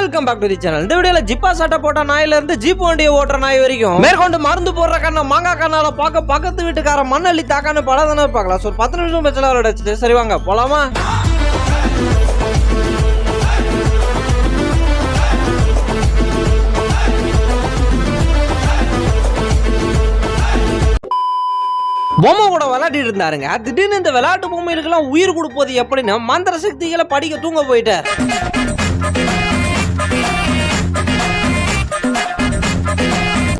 Welcome back to the channel இந்த வீடியோல ஜிப்பா சட்டை போட்ட நாயில இருந்து ஜீப் வண்டியை ஓட்டுற நாய் வரைக்கும் மேற்கொண்டு மருந்து போடுற கண்ணை மாங்காய் கண்ணால பார்க்க பக்கத்து வீட்டுக்கார மண்ணள்ளி தாக்கான்னு பல தானே பார்க்கலாம். ஸோ பத்து நிமிஷம் பச்சல வச்சுட்டு சரி வாங்க போலாமா? பொம்மை கூட விளையாடிட்டு இருந்தாருங்க. திடீர்னு இந்த விளையாட்டு பொம்மைகளுக்கெல்லாம் உயிர் கொடுப்பது எப்படின்னா மந்திர சக்திகளை படிக்க தூங்க போயிட்டார்.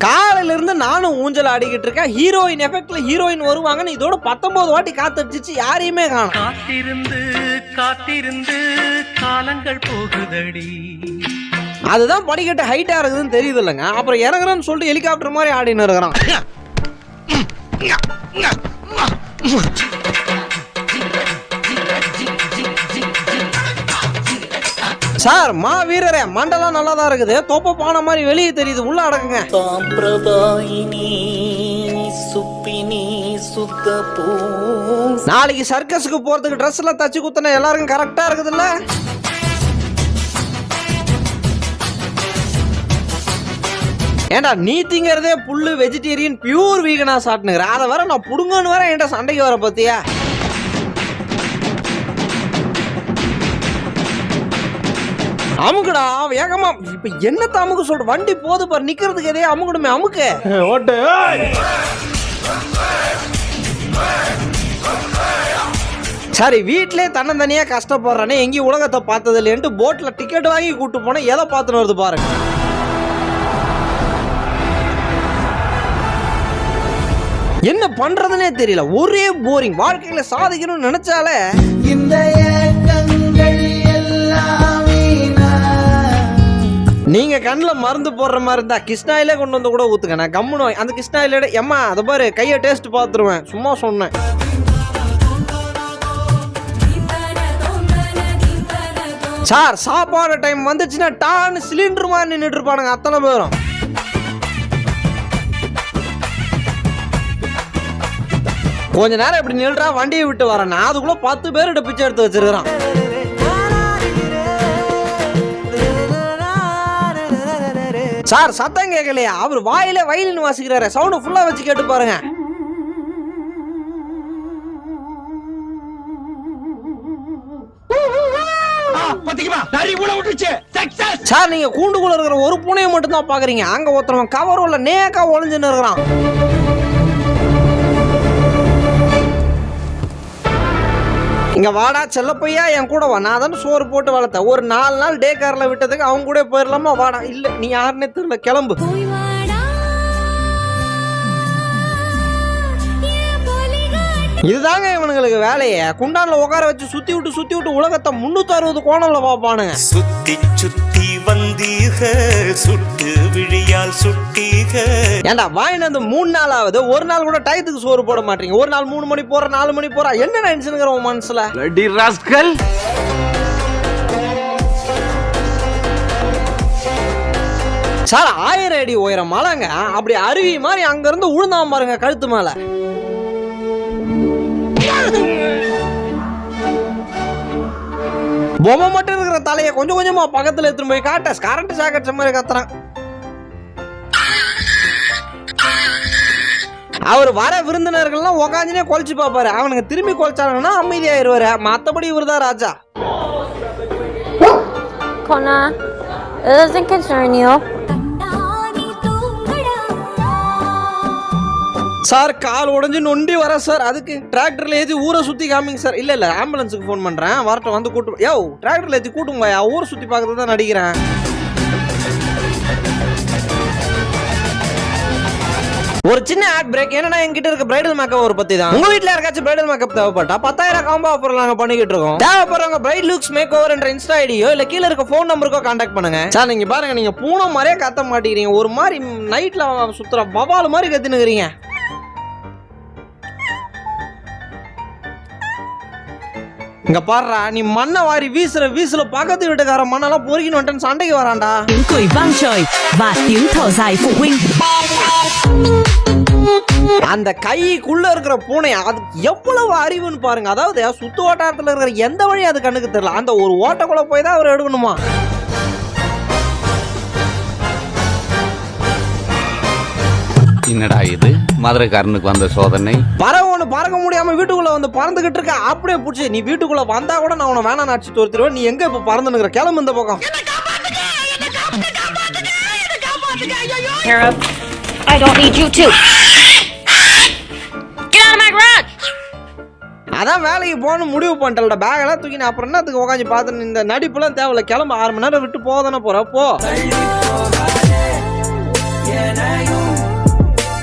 காலையில இருந்து நானும் ஊஞ்சல் ஆடிக்கிட்டு இருக்கேன். ஹீரோயின் எஃபெக்ட்ல ஹீரோயின் வருவாங்கன்னு இதோட பத்தொன்பது வாட்டி காத்தடிச்சிச்சு. யாரையுமே காணும். காத்திருந்து காத்திருந்து காலங்கள் போகுதடி. அதுதான் படிக்கட்டு ஹைட்டா இருக்குதுன்னு தெரியுது இல்லைங்க அப்புறம் இறங்குறேன்னு சொல்லிட்டு ஹெலிகாப்டர் மாதிரி ஆடின்னு இருக்கிறான். சார் மா வீரரே மண்டலம் நல்லா தான் இருக்குது. தொப்ப பானை மாதிரி வெளியே தெரியுது. உள்ள சாம்பிரதாயினி சுப்பினி சுத்த நாளைக்கு சர்க்கஸுக்கு போறதுக்கு ட்ரெஸ் எல்லாம் தச்சு குத்துன எல்லாருக்கும் கரெக்டா இருக்குதுல்ல? ஏண்டா நீ திங்கிறதே புல்லு வெஜிடேரியன் பியூர் வீகனா சாப்பிட்டுங்கிற அதை வர நான் புடுங்கன்னு வர என்கிட்ட சண்டைக்கு வர பத்தியா அமுக்குடா வேகமா. இப்ப என்னத்த அமுக்கு சொல்ற? வண்டி போது பாரு நிக்கிறதுக்கு எதையே அமுக்கணுமே அமுக்கு. ஓட்டு. சரி வீட்டிலே தன்னந்தனியா கஷ்டப்படுறானே எங்கேயும் உலகத்தை பார்த்தது இல்லைன்ட்டு போட்ல டிக்கெட் வாங்கி கூட்டு போனா எதை பார்த்துன்னு வருது பாருங்க. என்ன பண்றதுனே தெரியல. ஒரே போரிங் வாழ்க்கையில சாதிக்கணும்னு நினைச்சாலே இந்த நீங்க கண்ணில் மருந்து போடுற மாதிரி இருந்தா கிருஷ்ணாயிலே கொண்டு வந்து கூட ஊத்துங்க. நான் கம்முனு வாங்கி- அந்த கிருஷ்ணாயிலோட எம்மா அதை பாரு கையை டேஸ்ட் பார்த்துருவேன். சும்மா சொன்னேன். சார் சாப்பாடு டைம் வந்துச்சுன்னா டான்னு சிலிண்டர் மாதிரி நின்றுட்டு இருப்பானுங்க அத்தனை பேரும். கொஞ்ச நேரம் இப்படி நில்றா வண்டியை விட்டு வரேன். நான் அதுக்குள்ள பத்து பேர்கிட்ட பிச்சை எடுத்து வச்சிருக்கிறான். சார் சத்தம் கேட்கலையா அவர் வாயில வயலின் வாசிக்கிறாரு. சவுண்ட் ஃபுல்லா வச்சு கேட்டு பாருங்க. சார் நீங்க கூண்டுக்குள்ள இருக்கிற ஒரு பூனையை மட்டும் தான் பாக்குறீங்க. அங்க ஒருத்தவன் கவர் உள்ள நேக்கா ஒளிஞ்சுன்னு இருக்கிறான். இங்க வாடா செல்லப்பையா என் கூட வா. நான் தானே சோறு போட்டு வளர்த்தேன். ஒரு நாலு நாள் டே கார்ல விட்டதுக்கு அவங்க கூட போயிடலாமா வாடா இல்ல நீ யாருன்னே தெரியல கிளம்பு. இதுதாங்க இவனுங்களுக்கு வேலையே. குண்டான்ல உட்கார வச்சு சுத்தி விட்டு சுத்தி விட்டு உலகத்தை முன்னூத்தி அறுபது கோணம்ல பாப்பானுங்க சுத்தி சுத்தி வந்தீக சுட்டு விழியால் சுட்டீக ஏன்டா வாங்கிட்டு வந்து மூணு நாள் ஆகுது ஒரு நாள் கூட டயத்துக்கு சோறு போட மாட்டீங்க. ஒரு நாள் மூணு மணி போற நாலு மணி போறா என்ன நினைச்சுங்கிற உன் மனசுல? Ready rascal. சார் ஆயிரம் அடி உயரம் மலைங்க. அப்படி அருவி மாதிரி அங்க இருந்து உழுந்தாம பாருங்க கழுத்து மேல. பொம்மை மட்டும் அவன் தலையை கொஞ்சம் கொஞ்சமா பக்கத்துல எடுத்துட்டு போய் காட்ட. கரண்ட் சாக்கடிச்ச மாதிரி கத்துறான் அவர் வர விருந்தினர்கள்லாம் உக்காந்துனே குலைச்சு பார்ப்பாரு. அவனுக்கு திரும்பி கொலைச்சானுன்னா அமைதியாயிருவாரு. மத்தபடி இவர் தான் Raja. Connor, it doesn't concern you. Sir கால் உடைஞ்சு நொண்டி வர சார். அதுக்கு டிராக்டர்ல ஏற்றி ஊரை சுத்தி காமிங்க சார். இல்ல இல்ல ஆம்புலன்ஸுக்கு ஃபோன் பண்றேன். வரட்டும் வந்து கூட்டு யோ டிராக்டர்ல ஏற்றி கூட்டுங்க ஊரை சுத்தி பார்க்கறது தான் நடிக்கிறேன். ஒரு சின்ன ஆட் பிரேக் என்னன்னா என்கிட்ட இருக்க பிரைடல் மேக்கப் ஒரு பத்தி தான்? உங்க வீட்ல யாருக்காச்சும் பிரைடல் மேக்கப் தேவைப்பட்டா பத்தாயிரம் காம்போ ஆஃபர் நாங்க பண்ணிக்கிட்டு இருக்கோம். தேவைப்படுறவங்க பிரைட் லுக்ஸ் மேக் ஓவர் என்ற இன்ஸ்டா ஐடியோ இல்ல கீழ இருக்க ஃபோன் நம்பருக்கோ கான்டாக்ட் பண்ணுங்க. சார் நீங்க பாருங்க நீங்க பூனை மாதிரியே கத்த மாட்டேங்கிறீங்க. ஒரு மாதிரி நைட்ல சுத்துற பவால் மாதிரி கத்தினுக்கிறீங்க இங்க பாடுறா நீ மண்ணை வாரி வீசுற வீசுல பக்கத்து வீட்டுக்கார மண்ணெல்லாம் பொறுக்கின்னு வந்துட்டேன்னு சண்டைக்கு வரான்டா. அந்த கைக்குள்ள இருக்கிற பூனை அது எவ்வளவு அறிவுன்னு பாருங்க. அதாவது சுத்து வட்டாரத்துல இருக்கிற எந்த வழி அது கண்ணுக்கு தெரியல. அந்த ஒரு ஓட்டக்குள்ள போய் தான் அவர் எடுக்கணுமா? என்னடா இது? மதுரைக்காரனுக்கு வந்த சோதனை. பறவை ஒன்று பறக்க முடியாம வீட்டுக்குள்ள வந்து பறந்துகிட்டு இருக்க. அப்படியே பிடிச்சி நீ வீட்டுக்குள்ள வந்தா கூட நான் உன வேணாம் அடிச்சு தோர்த்திடுவேன். நீ எங்க இப்ப பறந்துனுக்குற கிளம்பு இந்த பக்கம். I don't need you too. Get out of my garage! அதான் வேலைக்கு போகணும் முடிவு பண்ணிட்டல பேக் எல்லாம் தூக்கி நான் அப்புறம் என்னத்துக்கு உட்காந்து பார்த்து இந்த நடிப்புலாம் தேவையில்ல. கிளம்ப ஆறு மணி நேரம் விட்டு போதானே போற? போ.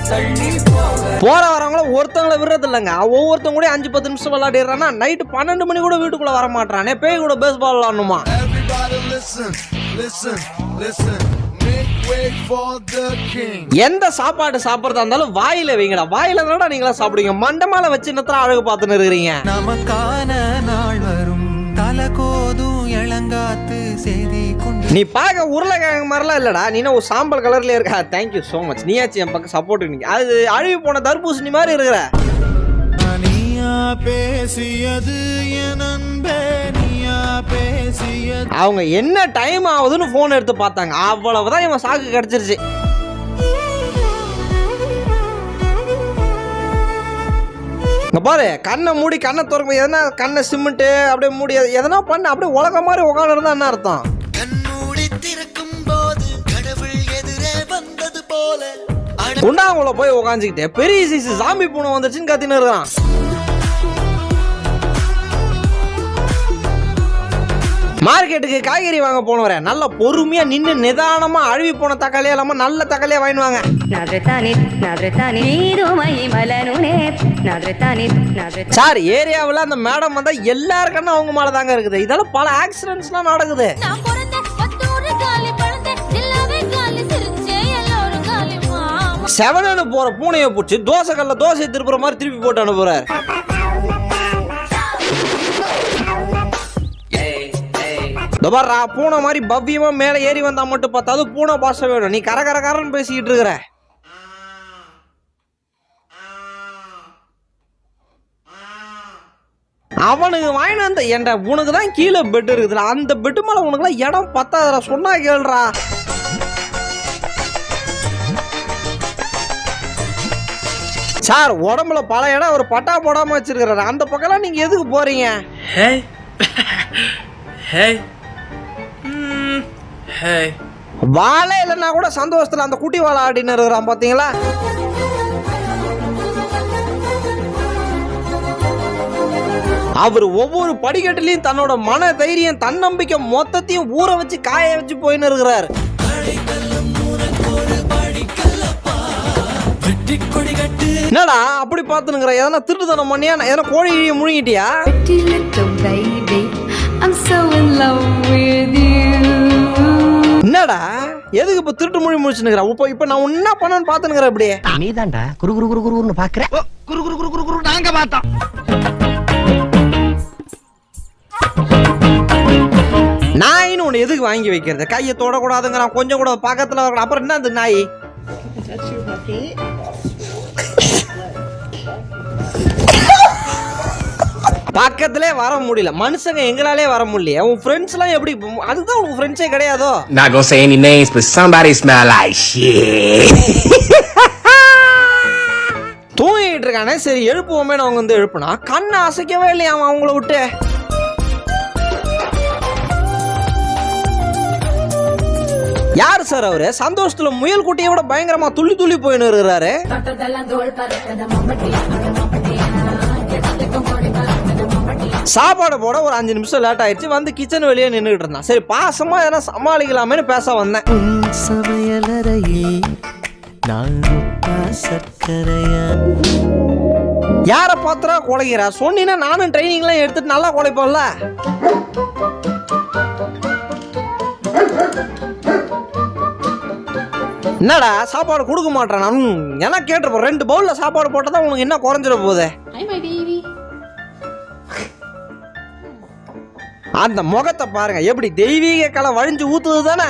போற வரவங்கள ஒருத்தவங்கள விடுறது இல்லைங்க ஒவ்வொருத்தவங்க கூட அஞ்சு பத்து நிமிஷம் விளையாடிடுறான்னா நைட்டு பன்னெண்டு மணி கூட வீட்டுக்குள்ள வர மாட்டானே பேய் கூட பேஸ் பால் விளாடணுமா. எந்த சாப்பாடு சாப்பிட்றதா இருந்தாலும் வாயில வைங்கடா. வாயில தானடா நீங்களா சாப்பிடுவீங்க. மண்டமால வச்சு என்னத்தர அழகு பார்த்துன்னு இருக்கிறீங்க? நமக்கான நாள் வரும். தலகோதும் இளங்காத்து செய்தி கொண்டு நீ பார்க்க உருளைக்கிழங்கு மாதிரிலாம் இல்லடா. நீ என்ன ஒரு சாம்பல் கலர்ல இருக்கா. தேங்க்யூ ஸோ மச் நீயாச்சும் என் பக்கம் சப்போர்ட் நீங்க அது அழுகி போன தர்பூசணி மாதிரி இருக்கிற பேசியது என் அன்பே. நீயா பேசியது. அவங்க என்ன டைம் ஆகுதுன்னு ஃபோன் எடுத்து பார்த்தாங்க. அவ்வளவுதான் இவன் சாக்கு கிடைச்சிருச்சு. பாரு கண்ணை மூடி கண்ணை திறக்கும். எதனா கண்ணை சிமெண்ட்டு அப்படியே மூடி எதனா பண்ண. அப்படியே உலக மாதிரி உட்காந்து இருந்தா என்ன அர்த்தம்? குண்டாங்குள்ள போய் உக்காந்துக்கிட்டு பெரிய சைஸ் சாமி பூனை வந்துருச்சுன்னு கத்தின்னு இருக்கான் மார்க்கெட்டுக்கு காய்கறி வாங்க போனவரே நல்ல பொறுமையா நின்னு நிதானமா அழுவி போன தக்காளியா இல்லாம நல்ல தக்காளியா வாங்கிடுவாங்க சார் ஏரியாவில் அந்த மேடம் வந்தா எல்லாருக்கன்னா அவங்க மேல தாங்க இருக்குது. இதெல்லாம் பல ஆக்சிடென்ட்ஸ்லாம் நடக்குது. மாமா செவனு போற பூனையை பிடிச்சி தோசை கல்ல தோசையை திருப்புற மாதிரி திருப்பி போட்டு அனுப்புறாரு. இதோ பூனை மாதிரி பவ்யமா மேலே ஏறி வந்தா மட்டும் பார்த்தாது பூனை பாஷை வேணும். நீ கர கரன்னு பேசிக்கிட்டு இருக்கிற. அவனுக்கு வாங்கின அந்த என்ட உனக்கு தான் கீழே பெட் இருக்குதுல அந்த பெட்டு மேலே உனக்குலாம் இடம் பத்தாதுடா. சொன்னா கேள்றா சார் உடம்புல பல இடம் ஒரு பட்டா போடாம வச்சிருக்கிறாரு அந்த பக்கம்லாம் நீங்க எதுக்கு போறீங்க Hey. hey. Mm. Hey. வாழை இல்லைன்னா கூட சந்தோஷத்துல அந்த குட்டி வாழை ஆடின்னு இருக்கிறான் பாத்தீங்களா அவர் ஒவ்வொரு படிக்கட்டுலயும் தன்னோட மன தைரியம் தன்னம்பிக்கை மொத்தத்தையும் ஊற வச்சு காய வச்சு போயின்னு இருக்கிறாரு என்னடா அப்படி பார்த்துனுங்கிற எதனா திருட்டுத்தனம் பண்ணியா? எதனா கோழி முழுங்கிட்டியா? Pretty little baby, I'm so in love with you. என்னடா? எதுக்கு இப்ப திருட்டு மொழி முடிச்சுனுங்கிற இப்போ இப்ப நான் என்ன பண்ணேன்னு பாத்துனுங்கிறேன் அப்படியே நீதான்டா குரு குரு குரு குருன்னு பாக்குற குரு குரு குரு குரு குரு நாங்க பார்த்தோம். நாயின்னு ஒன்று எதுக்கு வாங்கி வைக்கிறது? கையை தொடக்கூடாதுங்கிறான் கொஞ்சம் கூட பக்கத்தில் வரக்கூடாது. அப்புறம் என்ன அந்த நாய் பக்கத்திலே வர முடியல. மனுஷங்க எங்களாலே வர முடியல உன் ஃப்ரெண்ட்ஸ் எல்லாம் எப்படி அதுதான் உன் ஃப்ரெண்ட்ஸே கிடையாதோ? Not gonna say any names, but somebody smell like shit. தூங்கிட்டு இருக்கானே. சரி எழுப்புவோமே அவங்க வந்து எழுப்புனா. கண்ணை அசைக்கவே இல்லையா அவன் அவங்கள விட்டு? யார் சார் அவரு? சந்தோஷத்துல முயல் குட்டியை விட பயங்கரமா துள்ளி துள்ளி போயின்னு இருக்கிறாரு. சாப்பாடு போட ஒரு அஞ்சு நிமிஷம் லேட் ஆயிடுச்சு. வந்து கிச்சன் வெளியே நின்றுட்டு இருந்தான். சரி பாசமா எதனா சமாளிக்கலாமேன்னு பேச வந்தேன். சமையலறையில் யார பாத்திரா குலைக்கிறா? சொன்னீங்கன்னா நானும் ட்ரைனிங்லாம் எடுத்துட்டு நல்லா குலைப்போம்ல. என்னடா சாப்பாடு கொடுக்க மாட்டேன் நான் என்ன கேட்டிருப்போம் ரெண்டு பவுல்ல சாப்பாடு போட்டா உனக்கு என்ன குறைஞ்சிட போகுது. அந்த முகத்தை பாருங்க எப்படி தெய்வீக கலை வழிஞ்சு ஊத்துது தானே